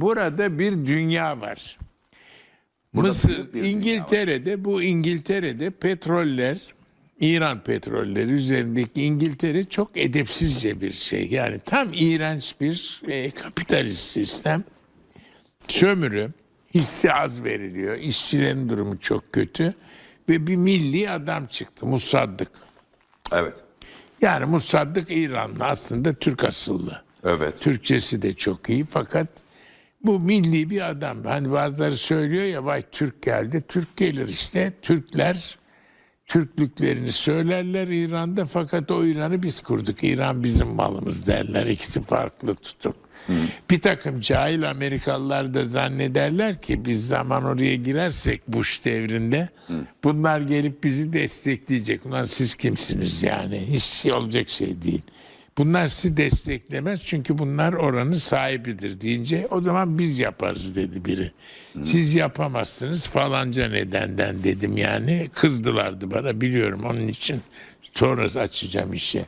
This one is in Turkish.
burada bir dünya var. Burada Mısır, İngiltere'de bu İngiltere'de petroller, İran petrolleri üzerindeki İngiltere çok edepsizce bir şey. Yani tam iğrenç bir e, kapitalist sistem. Sömürü, hissi az veriliyor. İşçilerin durumu çok kötü. Ve bir milli adam çıktı Musaddık. Evet. Yani Musaddık İranlı aslında Türk asıllı. Evet. Türkçesi de çok iyi fakat bu milli bir adam. Hani bazıları söylüyor ya vay Türk geldi. Türk gelir işte. Türkler Türklüklerini söylerler İran'da fakat o İran'ı biz kurduk. İran bizim malımız derler. İkisi farklı tutum. Bir takım cahil Amerikalılar da zannederler ki biz zaman oraya girersek Bush devrinde bunlar gelip bizi destekleyecek. Ulan siz kimsiniz yani? Hiç olacak şey değil. Bunlar sizi desteklemez çünkü bunlar oranın sahibidir deyince o zaman biz yaparız dedi biri. Siz yapamazsınız falanca nedenden dedim yani. Kızdılardı bana biliyorum onun için sonra açacağım işe.